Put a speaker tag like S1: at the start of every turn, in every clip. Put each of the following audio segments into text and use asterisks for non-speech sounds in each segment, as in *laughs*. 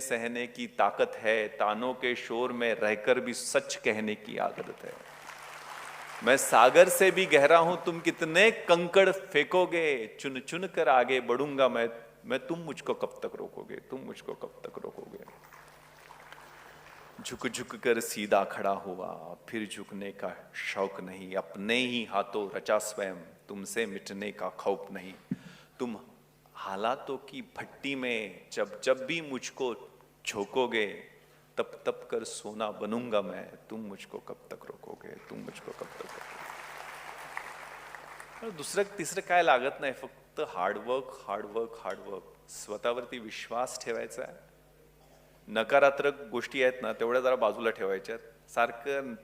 S1: सहने की ताकत है, तानों के शोर में रहकर भी सच कहने की आदत है। मैं सागर से भी गहरा हूँ, तुम कितने कंकड़ फेंकोगे? चुन चुन कर आगे बढ़ूँगा मैं मैं तुम मुझको कब तक रोकोगे? तुम मुझको कब तक रोकोगे? झुक झुक कर सीधा खड़ा हुआ, फिर झुकने का शौक नहीं, अपने ही हाथों रचा स्वयं, तुमसे मिटने का खौफ नहीं। तुम हालातों की भट्टी में, जब जब भी मुझको झोंकोगे तप तप कर सोना बनूंगा मैं तुम मुझको कब तक रोकोगे तुम मुझको कब तक रोकोगे। दुसरं तिसरं काय लागत नाही फक्त हार्डवर्क हार्डवर्क हार्डवर्क स्वतःवरती विश्वास ठेवायचा आहे. नकारात्मक गोष्टी आहेत ना तेवढ्या जरा बाजूला ठेवायच्या सारखं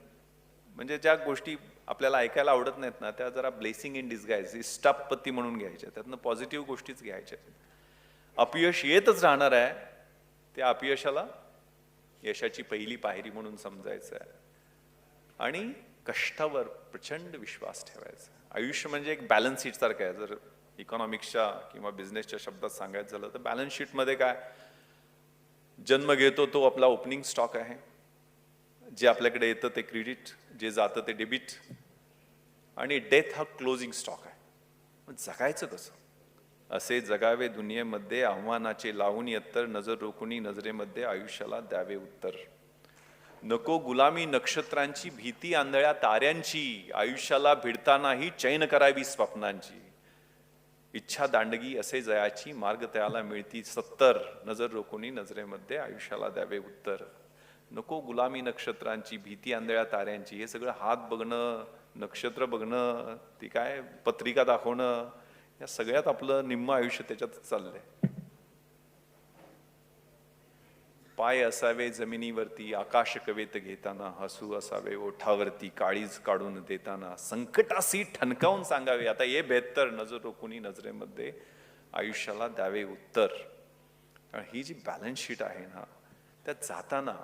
S1: म्हणजे ज्या गोष्टी आपल्याला ऐकायला आवडत नाहीत ना त्या जरा ब्लेसिंग इन डिस्गाईज स्टॉप पत्ती म्हणून घ्यायच्या त्यातनं पॉझिटिव्ह गोष्टीच घ्यायच्या अपयश येतच राहणार आहे त्या अपयशाला यशाची पहिली पायरी म्हणून समजायचं आहे आणि कष्टावर प्रचंड विश्वास ठेवायचा. आयुष्य म्हणजे एक बॅलन्स शीट सारखं आहे. जर इकॉनॉमिक्सच्या किंवा बिझनेसच्या शब्दात सांगायचं झालं तर बॅलन्स शीटमध्ये काय? जन्म घेतो तो आपला ओपनिंग स्टॉक आहे. जे आपल्याकडे येतं ते क्रेडिट जे जातं ते डेबिट आणि डेथ हा क्लोजिंग स्टॉक आहे. मग जगायचं कसं? असे जगावे दुनियेमध्ये आव्हानाचे लावून यत्तर नजर रोखुनी नजरेमध्ये आयुष्याला द्यावे उत्तर. नको गुलामी नक्षत्रांची भीती आंधळ्या ताऱ्यांची आयुष्याला भिडतानाही चैन करावी स्वप्नांची. इच्छा दांडगी असे जयाची मार्ग त्याला मिळती सत्तर नजर रोखुनी नजरेमध्ये आयुष्याला द्यावे उत्तर. नको गुलामी नक्षत्रांची भीती आंधळ्या ताऱ्यांची हे सगळं हात बघणं नक्षत्र बघणं ती काय पत्रिका दाखवणं या सगळ्यात आपलं निम्म आयुष्य त्याच्यातच चाललंय. पाय असावे जमिनीवरती आकाश कवेत घेताना हसू असावे ओठावरती काळीज काढून देताना संकटासी ठणकावून सांगावे. आता ये बेहत्तर नजर रोखुनी नजरेमध्ये आयुष्याला द्यावे उत्तर. ही जी बॅलन्स शीट आहे ना त्यात जाताना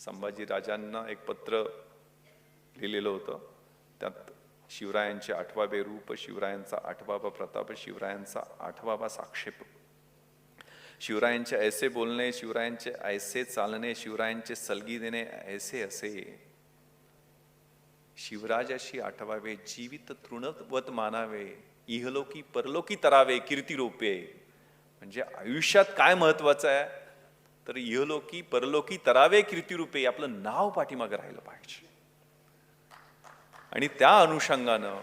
S1: संभाजी राजांना एक पत्र लिहिलेलं होतं. त्यात शिवरायांचे आठवावे रूप शिवरायांचा आठवावा प्रताप शिवरायांचा आठवावा साक्षेप. शिवरायांचे ऐसे बोलणे शिवरायांचे ऐसे चालणे शिवरायांचे सलगी देणे ऐसे असे. शिवराजाशी आठवावे जीवित तृणवत मानावे इहलोकी परलोकी तरावे कीर्ती रोपे. म्हणजे आयुष्यात काय महत्वाचं आहे? तर इहलोकी परलोकी तरावे कीर्तिरूपे आपलं नाव पाठीमागं राहिलं पाहिजे. आणि त्या अनुषंगानं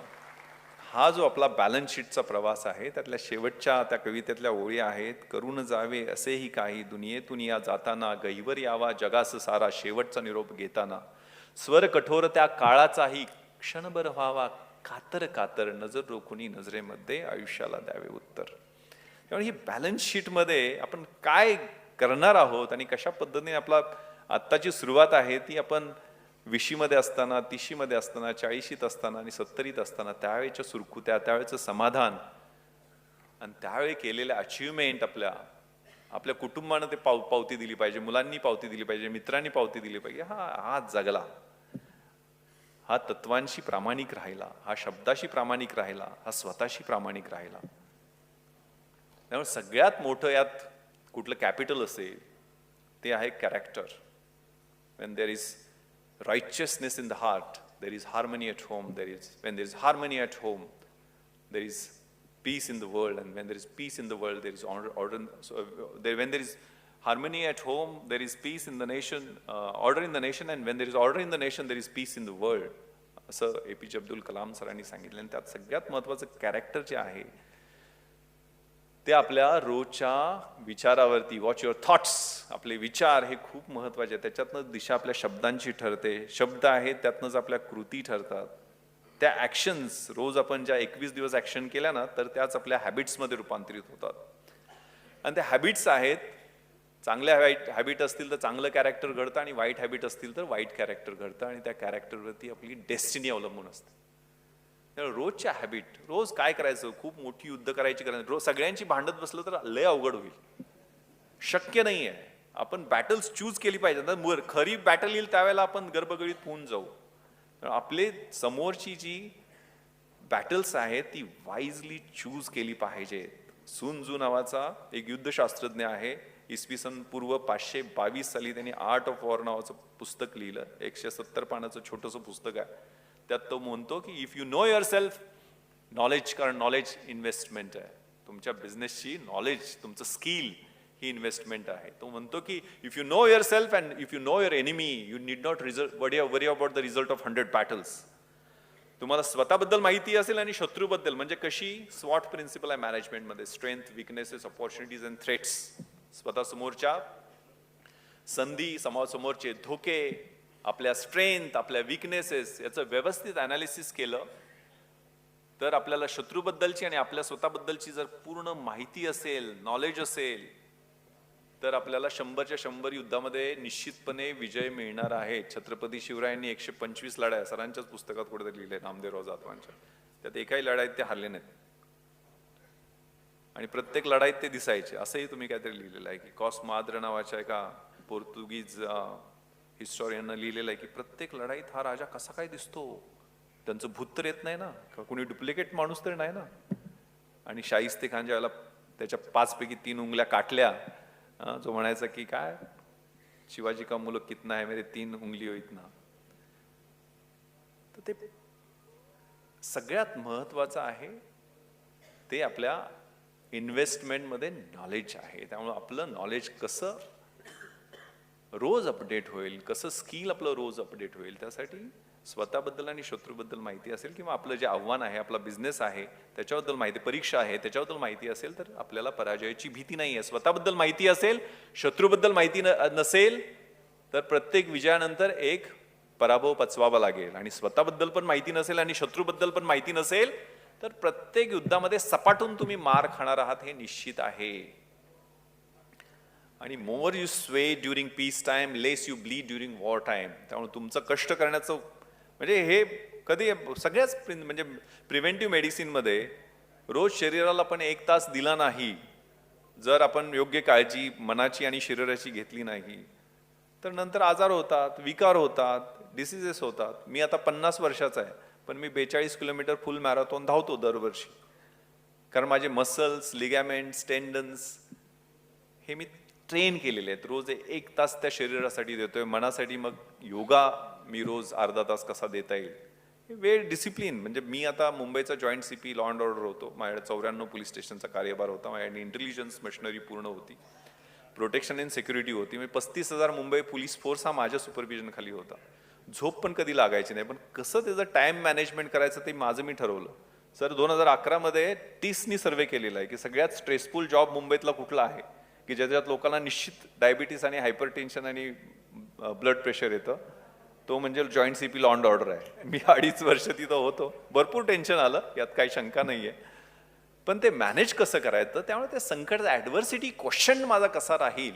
S1: हा जो आपला बॅलन्स शीटचा प्रवास आहे त्यातल्या शेवटच्या त्या कवितेतल्या ओळी आहेत करून जावे असेही काही दुनियेतून या जाताना गहिवर यावा जगास सारा शेवटचा निरोप घेताना स्वर कठोर त्या काळाचाही क्षणभर व्हावा कातर कातर नजर रोखुनी नजरेमध्ये आयुष्याला द्यावे उत्तर. त्यामुळे ही बॅलन्स शीटमध्ये आपण काय करणार आहोत आणि कशा पद्धतीने आपला आत्ताची सुरुवात आहे ती आपण विशीमध्ये असताना तिशीमध्ये असताना चाळीशीत असताना आणि सत्तरीत असताना त्यावेळेच्या सुरकुत्या त्यावेळेचं समाधान आणि त्यावेळी केलेल्या अचिव्हमेंट आपल्या आपल्या कुटुंबानं ते पाव पावती दिली पाहिजे मुलांनी पावती दिली पाहिजे मित्रांनी पावती दिली पाहिजे हा हा जगला. हा तत्वांशी प्रामाणिक राहिला हा शब्दाशी प्रामाणिक राहिला हा स्वतःशी प्रामाणिक राहिला. त्यामुळे सगळ्यात मोठं यात कुठलं कॅपिटल असेल ते आहे character when there is righteousness in the heart, there is harmony at home. There is when there is harmony at home, there is peace in the world, and when there is peace in the world, there is order. order so uh, there, when there is harmony at home, there is peace in the nation, uh, order in the nation, and when there is order in the nation, there is peace in the world. असं A P जे अब्दुल कलाम सरांनी सांगितलं आणि त्यात सगळ्यात महत्वाचं character जे आहे ते आपल्या रोजच्या विचारावरती वॉच युअर थॉट्स आपले विचार हे खूप महत्त्वाचे आहेत. त्याच्यातनं दिशा आपल्या शब्दांची ठरते. शब्द आहेत त्यातनंच आपल्या कृती ठरतात. त्या ॲक्शन्स रोज आपण ज्या एकवीस दिवस ॲक्शन केल्या ना तर त्याच आपल्या हॅबिट्समध्ये रूपांतरित होतात. आणि त्या हॅबिट्स आहेत चांगल्या वाईट हॅबिट असतील तर चांगलं कॅरेक्टर घडतं आणि वाईट हॅबिट असतील तर वाईट कॅरेक्टर घडतं आणि त्या कॅरेक्टरवरती आपली डेस्टिनी अवलंबून असते. त्यामुळे रोजच्या हॅबिट रोज काय करायचं? खूप मोठी युद्ध करायची करायचं रोज सगळ्यांची भांडत बसलं तर लय अवघड होईल. शक्य नाही आहे आपण बॅटल्स चूज केली पाहिजे तर खरी बॅटल येईल त्यावेळेला आपण गर्भगळीत होऊन जाऊ. आपले समोरची जी बॅटल्स आहेत ती वाईजली चूज केली पाहिजेत. सुनजू नावाचा एक युद्धशास्त्रज्ञ आहे. इसवी सन पूर्व पाचशे बावीस साली त्यांनी आर्ट ऑफ वॉर नावाचं पुस्तक लिहिलं. एकशे सत्तर पानाचं छोटंसं पुस्तक आहे. त्यात तो म्हणतो की if you know yourself knowledge कारण नॉलेज इन्व्हेस्टमेंट आहे. तुमच्या बिझनेसची नॉलेज तुमचं स्किल ही इन्व्हेस्टमेंट आहे. तो म्हणतो की if you know yourself and if you know your enemy you need not result वडी worry about the result of hundred battles तुम्हाला स्वतःबद्दल माहिती असेल आणि शत्रूबद्दल म्हणजे कशी? स्वॉट प्रिन्सिपल आहे मॅनेजमेंटमध्ये strength weaknesses opportunities and threats स्वतः समोरच्या संधी समोरचे धोके आपल्या स्ट्रेंथ आपल्या विकनेसेस याचं व्यवस्थित अनालिसिस केलं तर आपल्याला शत्रूबद्दलची आणि आपल्या स्वतःबद्दलची जर पूर्ण माहिती असेल नॉलेज असेल तर आपल्याला शंभरच्या शंभर युद्धामध्ये निश्चितपणे विजय मिळणार आहे. छत्रपती शिवरायांनी एकशे पंचवीस लढाया सरांच्याच पुस्तकात कुठेतरी लिहिले नामदेवराव जाधवांच्या. त्यात एकाही लढाईत ते हरले नाहीत. आणि प्रत्येक लढाईत ते दिसायचे. असंही तुम्ही काहीतरी लिहिलेलं आहे की कॉस माद्र नावाच्या एका पोर्तुगीज हिस्टॉरियननं लिहिलेलं आहे की प्रत्येक लढाईत हा राजा कसा काय दिसतो? त्यांचं भूत तर येत नाही ना? का कुणी डुप्लिकेट माणूस तर नाही ना? आणि शाहिस्ते खान ज्यावेळेला त्याच्या पाचपैकी तीन उंगल्या काटल्या. जो म्हणायचा की काय? शिवाजी का मुलं कितना आहे मेरे तीन उंगली हो इतना तर ते सगळ्यात महत्वाचं आहे ते आपल्या इन्व्हेस्टमेंटमध्ये नॉलेज आहे. त्यामुळे आपलं नॉलेज कसं रोज अपडेट होईल कसं स्किल आपलं रोज अपडेट होईल त्यासाठी स्वतःबद्दल आणि शत्रूबद्दल माहिती असेल किंवा आपलं जे आव्हान आहे आपला बिझनेस आहे त्याच्याबद्दल माहिती परीक्षा आहे त्याच्याबद्दल माहिती असेल तर आपल्याला पराजयाची भीती नाही आहे. स्वतःबद्दल माहिती असेल शत्रूबद्दल माहिती न- नसेल तर प्रत्येक विजयानंतर एक पराभव पचवावा लागेल. आणि स्वतःबद्दल पण माहिती नसेल आणि शत्रूबद्दल पण माहिती नसेल तर प्रत्येक युद्धामध्ये सपाटून तुम्ही मार खाणार आहात हे निश्चित आहे. आणि more you sweat during peace time less you bleed during war time त्यामुळे तुमचं कष्ट करण्याचं म्हणजे हे कधी सगळ्याच म्हणजे प्रिव्हेंटिव्ह मेडिसिनमध्ये रोज शरीराला पण एक तास दिला नाही जर आपण योग्य काळजी मनाची आणि शरीराची घेतली नाही तर नंतर आजार होतात विकार होतात डिसिजेस होतात. मी आता पन्नास वर्षाचा आहे पण मी बेचाळीस किलोमीटर फुल मॅरेथॉन धावतो दरवर्षी. कारण माझे मसल्स लिगॅमेंट्स टेंडन्स हे मी ट्रेन केलेले आहेत. रोज एक तास त्या शरीरासाठी देतोय मनासाठी मग योगा मी रोज अर्धा तास कसा देता येईल? हे वेळ डिसिप्लिन म्हणजे मी आता मुंबईचा joint C P law and order होतो. माझ्या चौऱ्याण्णव पोलीस स्टेशनचा कार्यभार होता. माझ्याकडे इंटेलिजन्स मशिनरी पूर्ण होती. प्रोटेक्शन अँड सिक्युरिटी होती. म्हणजे पस्तीस हजार मुंबई पोलीस फोर्स हा माझ्या सुपरविजनखाली होता. झोप पण कधी लागायची नाही. पण कसं त्याचं टाईम मॅनेजमेंट करायचं ते माझं मी ठरवलं. सर दोन हजार अकरामध्ये टीसनी सर्वे केलेला आहे की सगळ्यात स्ट्रेसफुल जॉब मुंबईतला कुठला आहे? की ज्याच्यात लोकांना निश्चित डायबिटीस आणि हायपर टेन्शन आणि ब्लड प्रेशर येतं तो म्हणजे joint C P law and order आहे. मी अडीच वर्ष तिथं होतो. भरपूर टेन्शन आलं यात काही शंका नाही आहे पण ते मॅनेज कसं करायचं? त्यामुळे ते संकट ॲडव्हर्सिटी क्वेश्चन माझा कसा राहील?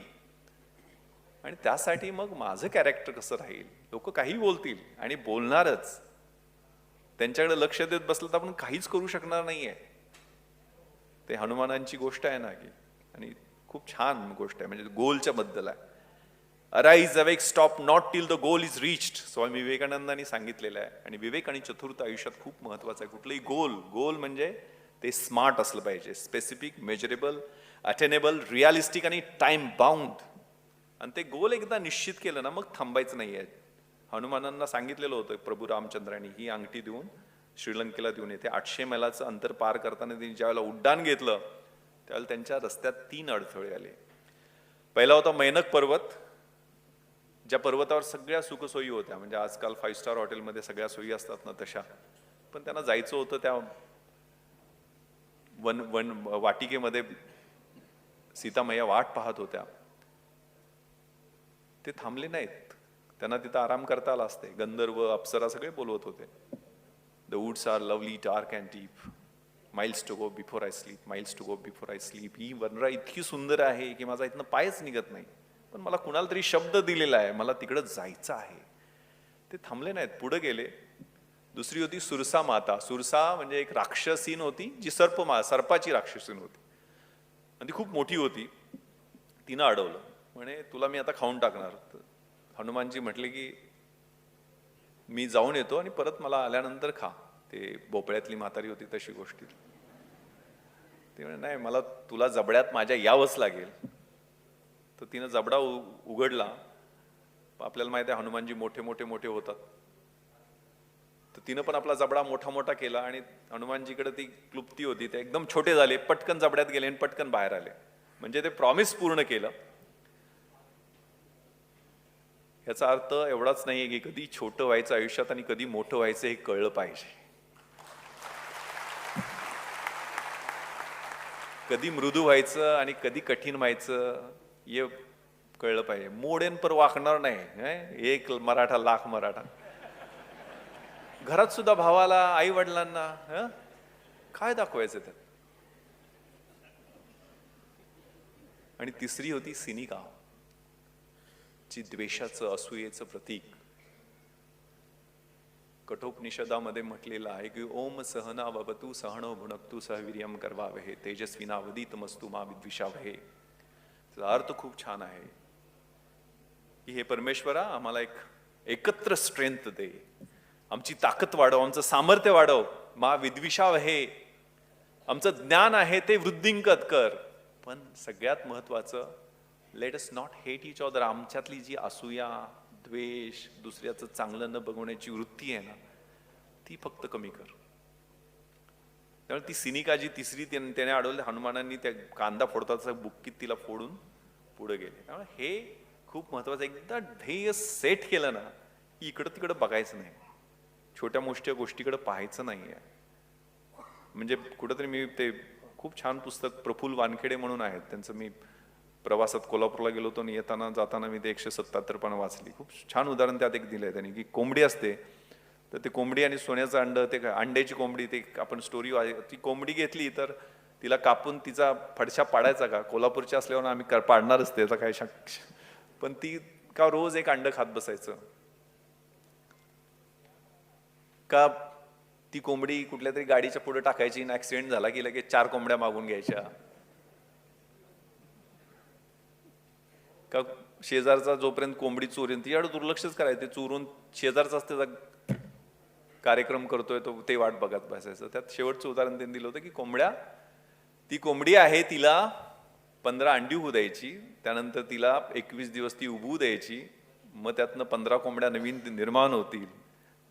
S1: आणि त्यासाठी मग माझं कॅरेक्टर कसं राहील? लोक काही बोलतील आणि बोलणारच. त्यांच्याकडे लक्ष देत बसलं तर आपण काहीच करू शकणार नाहीये. ते हनुमानांची गोष्ट आहे ना की आणि खूप छान गोष्ट आहे. म्हणजे गोलच्या बद्दल आहे. Arise awake stop not till the goal is reached Swami विवेकानंदांनी सांगितलेलं आहे. आणि विवेक आणि चतुर्थ आयुष्यात खूप महत्वाचं आहे. कुठलंही गोल गोल म्हणजे ते स्मार्ट असलं पाहिजे. स्पेसिफिक मेजरेबल अटेनेबल रिअलिस्टिक आणि टाइम बाउंड आणि ते गोल एकदा निश्चित केलं ना मग थांबायचं नाही आहे हनुमानांना सांगितलेलं होतं प्रभू रामचंद्रांनी ही अंगठी देऊन श्रीलंकेला देऊन येते. आठशे मैलाचं अंतर पार करताना त्यांनी ज्यावेळेला उड्डाण घेतलं त्यावेळेला त्यांच्या रस्त्यात तीन अडथळे आले. पहिला होता मैनक पर्वत ज्या पर्वतावर सगळ्या सुखसोयी होत्या. म्हणजे आजकाल फाईव्ह स्टार हॉटेलमध्ये सगळ्या सोयी असतात ना तशा. पण त्यांना जायचं होतं त्या वन वन वाटिकेमध्ये सीतामय्या वाट पाहत होत्या. ते थांबले नाहीत. त्यांना तिथं आराम करता आला असते. गंधर्व अप्सरा सगळे बोलवत होते. The woods are lovely dark and deep miles to go before I sleep miles to go before I sleep ही वनरा इतकी सुंदर आहे की माझा इथनं पायच निघत नाही. पण मला कुणाला तरी शब्द दिलेला आहे. मला तिकडं जायचं आहे. ते थांबले नाहीत. पुढे गेले. दुसरी होती सुरसा माता. सुरसा म्हणजे एक राक्षसीन होती जी सर्प मा सर्पाची राक्षसीन होती. आणि ती खूप मोठी होती. तिनं अडवलं. म्हणे तुला मी आता खाऊन टाकणार. तर हनुमानजी म्हटले की मी जाऊन येतो आणि परत मला आल्यानंतर खा. ते भोपळ्यातली म्हातारी होती तशी गोष्टी ते म्हणे नाही मला तुला जबड्यात माझ्या यावंच लागेल. तर तिनं जबडा उ- उघडला. आपल्याला माहिती आहे हनुमानजी मोठे मोठे मोठे होतात. तर तिनं पण आपला जबडा मोठा मोठा केला आणि हनुमानजीकडे ती क्लुप्ती होती. ते एकदम छोटे झाले पटकन जबड्यात गेले आणि पटकन बाहेर आले. म्हणजे ते प्रॉमिस पूर्ण केलं. याचा अर्थ एवढाच नाहीये की कधी छोटं व्हायचं आयुष्यात आणि कधी मोठं व्हायचं हे कळलं पाहिजे. कधी मृदू व्हायचं आणि कधी कठीण व्हायचं हे कळलं पाहिजे. मोडेन पर वाकणार नाही एक मराठा लाख मराठा. घरात सुद्धा भावाला आई वडिलांना काय दाखवायचं त्यात? आणि तिसरी होती सिनिका जी द्वेषाचं असूयेचं प्रतीक. कठोपनिषदामध्ये म्हटलेलं आहे की ओम सहना ववतु सहनो भुणक्तु सहवीर्यम करवावहे तेजस्विनावदित मस्तू मा विद्विषावहे. त्याचा अर्थ खूप छान आहे. की हे परमेश्वरा आम्हाला एक एकत्र स्ट्रेंथ दे. आमची ताकद वाढव आमचं सामर्थ्य वाढव. मा विद्विषावहे. आमचं ज्ञान आहे ते वृद्धिंगत कर. पण सगळ्यात महत्वाचं let us not hate each other आमच्यातली जी असूया द्वेष दुसऱ्याचं चांगलं न बघवण्याची वृत्ती आहे ना ती फक्त कमी कर. त्यामुळे ती सिनिका जी तिसरी त्याने त्याने अडवली हनुमानांनी त्या कांदा फोडताचा बुक्कीत तिला फोडून पुढे गेले. त्यामुळे हे खूप महत्वाचं एकदा ध्येय सेट केलं ना की इकडं तिकडं बघायचं नाही. छोट्या मोठ्या गोष्टीकडे पाहायचं नाही आहे. म्हणजे कुठंतरी मी ते खूप छान पुस्तक प्रफुल वानखेडे म्हणून आहेत. त्यांचं मी प्रवासात कोल्हापूरला गेलो होतो आणि येताना जाताना मी ते एकशे सत्ताहत्तर पानं वाचली. खूप छान उदाहरण त्यात एक दिलंय त्यांनी की कोंबडी असते तर ते कोंबडी आणि सोन्याचं अंड ते काय अंड्याची कोंबडी ते आपण स्टोरी ती कोंबडी घेतली तर तिला कापून तिचा फडशा पाडायचा का? कोल्हापूरच्या असल्यावर आम्ही कर- पाडणारच त्याचा काय शक *laughs* पण ती का रोज एक अंड खात बसायचं? का ती कोंबडी कुठल्या तरी गाडीच्या पुढे टाकायची आणि ऍक्सिडेंट झाला की लगेच चार कोंबड्या मागून घ्यायच्या? का शेजारचा जोपर्यंत कोंबडी चोरीन तिच्याकडे दुर्लक्षच करायचं चोरून शेजारचाच त्याचा कार्यक्रम करतोय तो ते वाट बघत बसायचं. त्यात शेवटचं उदाहरण त्यांनी दिलं होतं की कोंबड्या ती कोंबडी आहे तिला पंधरा अंडी होऊ द्यायची त्यानंतर तिला एकवीस दिवस ती उभू द्यायची मग त्यातनं पंधरा कोंबड्या नवीन निर्माण होतील.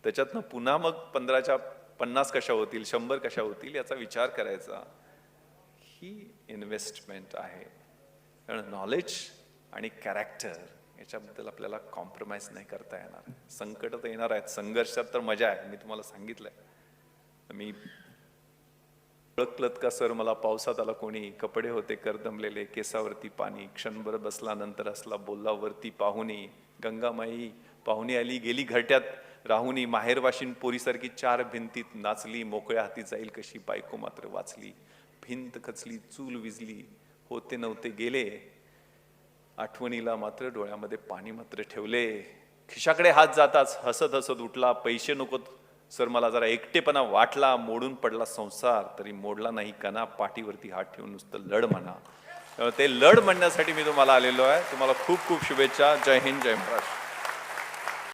S1: त्याच्यातनं पुन्हा मग पंधराच्या पन्नास कशा होतील शंभर कशा होतील याचा विचार करायचा. ही इन्व्हेस्टमेंट आहे. कारण नॉलेज आणि कॅरेक्टर याच्याबद्दल आपल्याला कॉम्प्रोमाइज नाही करता येणार. संकट तर येणार आहेत. संघर्षात तर मजा आहे. मी तुम्हाला सांगितलंय. मी ओळखलत का सर मला पावसात आला कोणी? कपडे होते करदमलेले केसावरती पाणी क्षणभर बसला नंतर असला बोलला वरती पाहुणी गंगामाई पाहुणी आली गेली घरट्यात राहुनी माहेरवाशीन पोरीसारखी चार भिंतीत नाचली मोकळ्या हाती जाईल कशी बायको मात्र वाचली. भिंत खचली चूल विजली होते नव्हते गेले आठवणीला मात्र डोळ्यामध्ये पाणी मात्र ठेवले. खिशाकडे हात जाताच हसत हसत उठला पैसे नकोत सर मला जरा एकटेपणा वाटला मोडून पडला संसार तरी मोडला नाही कना पाठीवरती हात ठेवून नुसतं लढ म्हणा. ते लढ म्हणण्यासाठी मी तुम्हाला आलेलो आहे. तुम्हाला खूप खूप शुभेच्छा. जय हिंद जय महाराष्ट्र.